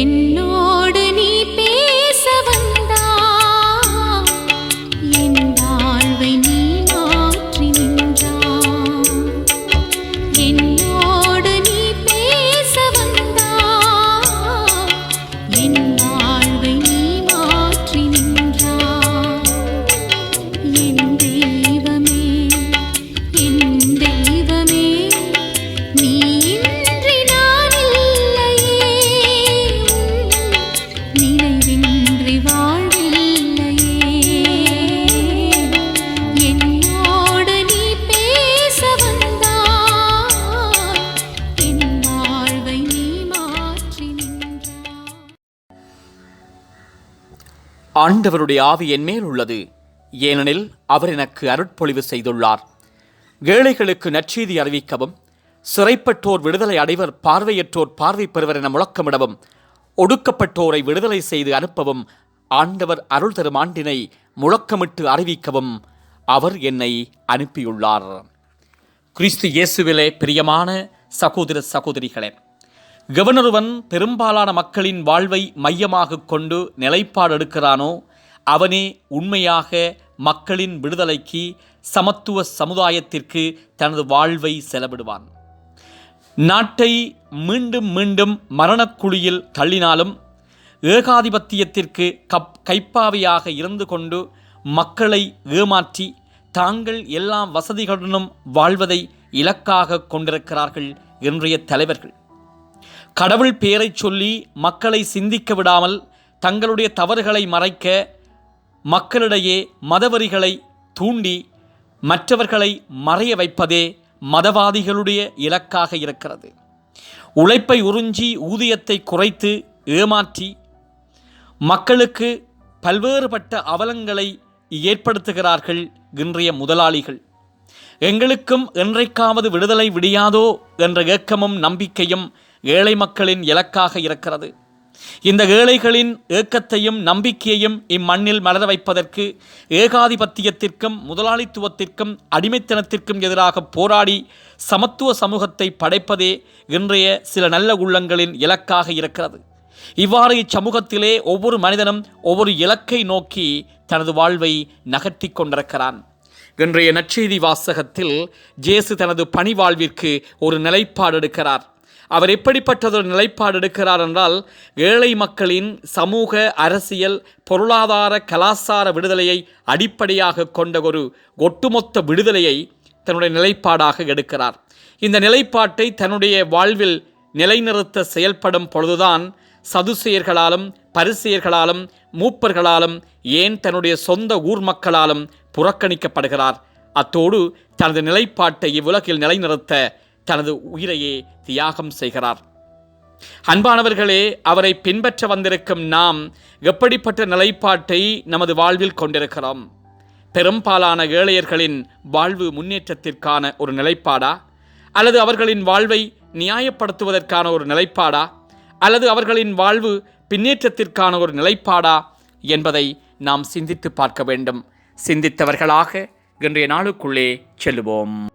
என்னோடு ஆண்டவருடைய ஆவி என் மேல் உள்ளது. ஏனெனில் அவர் எனக்கு அருட்பொழிவு செய்துள்ளார். ஏழைகளுக்கு நற்செய்தி அறிவிக்கவும் சிறைப்பட்டோர் விடுதலை அடைவர் பார்வையற்றோர் பார்வை பெறுவர் என முழக்கமிடவும் ஒடுக்கப்பட்டோரை விடுதலை செய்து அனுப்பவும் ஆண்டவர் அருள் தரும் ஆண்டினை முழக்கமிட்டு அறிவிக்கவும் அவர் என்னை அனுப்பியுள்ளார். கிறிஸ்து இயேசுவிலே பிரியமான சகோதர சகோதரிகளே கவர்னருவன் பெரும்பாலான மக்களின் வாழ்வை மையமாக கொண்டு நிலைப்பாடு எடுக்கிறானோ அவனே உண்மையாக மக்களின் விடுதலைக்கு சமத்துவ சமுதாயத்திற்கு தனது வாழ்வை செலவிடுவான். நாட்டை மீண்டும் மீண்டும் மரணக்குழியில் தள்ளினாலும் ஏகாதிபத்தியத்திற்கு கப் கைப்பாவையாக இருந்து கொண்டு மக்களை ஏமாற்றி தாங்கள் எல்லா வசதிகளுடனும் வாழ்வதை இலக்காக கொண்டிருக்கிறார்கள் இன்றைய தலைவர்கள். கடவுள் பெயரைச் சொல்லி மக்களை சிந்திக்க விடாமல் தங்களுடைய தவறுகளை மறைக்க மக்களிடையே மதவரிகளை தூண்டி மற்றவர்களை மறைய வைப்பதே மதவாதிகளுடைய இலக்காக இருக்கிறது. உழைப்பை உறிஞ்சி ஊதியத்தை குறைத்து ஏமாற்றி மக்களுக்கு பல்வேறுபட்ட அவலங்களை ஏற்படுத்துகிறார்கள் இன்றைய முதலாளிகள். எங்களுக்கும் என்றைக்காவது விடுதலை விடியாதோ என்ற ஏக்கமும் நம்பிக்கையும் ஏழை மக்களின் இலக்காக இருக்கிறது. இந்த ஏழைகளின் ஏக்கத்தையும் நம்பிக்கையையும் இம்மண்ணில் மலர வைப்பதற்கு ஏகாதிபத்தியத்திற்கும் முதலாளித்துவத்திற்கும் அடிமைத்தனத்திற்கும் எதிராக போராடி சமத்துவ சமூகத்தை படைப்பதே இன்றைய சில நல்ல உள்ளங்களின் இலக்காக இருக்கிறது. இவ்வாறு இச்சமூகத்திலே ஒவ்வொரு மனிதனும் ஒவ்வொரு இலக்கை நோக்கி தனது வாழ்வை நகர்த்தி கொண்டிருக்கிறான். இன்றைய நற்செய்தி வாசகத்தில் ஜேசு தனது பணி வாழ்விற்கு ஒரு நிலைப்பாடு எடுக்கிறார். அவர் எப்படிப்பட்டதொரு நிலைப்பாடு எடுக்கிறார் என்றால் ஏழை மக்களின் சமூக அரசியல் பொருளாதார கலாச்சார விடுதலையை அடிப்படையாக கொண்ட ஒரு ஒட்டுமொத்த விடுதலையை தன்னுடைய நிலைப்பாடாக எடுக்கிறார். இந்த நிலைப்பாட்டை தன்னுடைய வாழ்வில் நிலைநிறுத்த செயல்படும் பொழுதுதான் சதுசெயர்களாலும் பரிசெயர்களாலும் மூப்பர்களாலும் ஏன் தன்னுடைய சொந்த ஊர் மக்களாலும் புறக்கணிக்கப்படுகிறார். அத்தோடு தனது நிலைப்பாட்டை இவ்வுலகில் நிலைநிறுத்த தனது உயிரையே தியாகம் செய்கிறார். அன்பானவர்களே அவரை பின்பற்ற வந்திருக்கும் நாம் எப்படிப்பட்ட நிலைப்பாட்டை நமது வாழ்வில் கொண்டிருக்கிறோம்? பெரும்பாலான ஏழையர்களின் வாழ்வு முன்னேற்றத்திற்கான ஒரு நிலைப்பாடா? அல்லது அவர்களின் வாழ்வை நியாயப்படுத்துவதற்கான ஒரு நிலைப்பாடா? அல்லது அவர்களின் வாழ்வு பின்னேற்றத்திற்கான ஒரு நிலைப்பாடா? என்பதை நாம் சிந்தித்து பார்க்க வேண்டும். சிந்தித்தவர்களாக இன்றைய நாளுக்குள்ளே செல்லுவோம்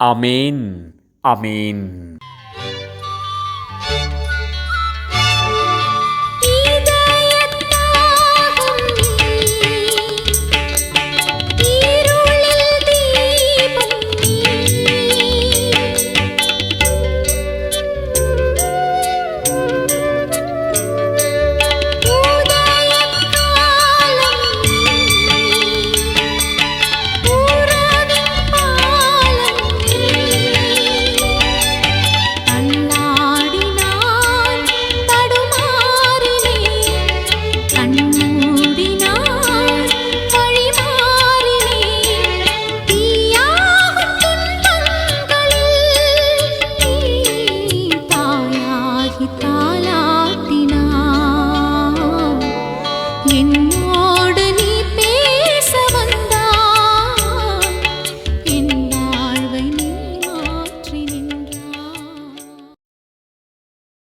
Amen. Amen.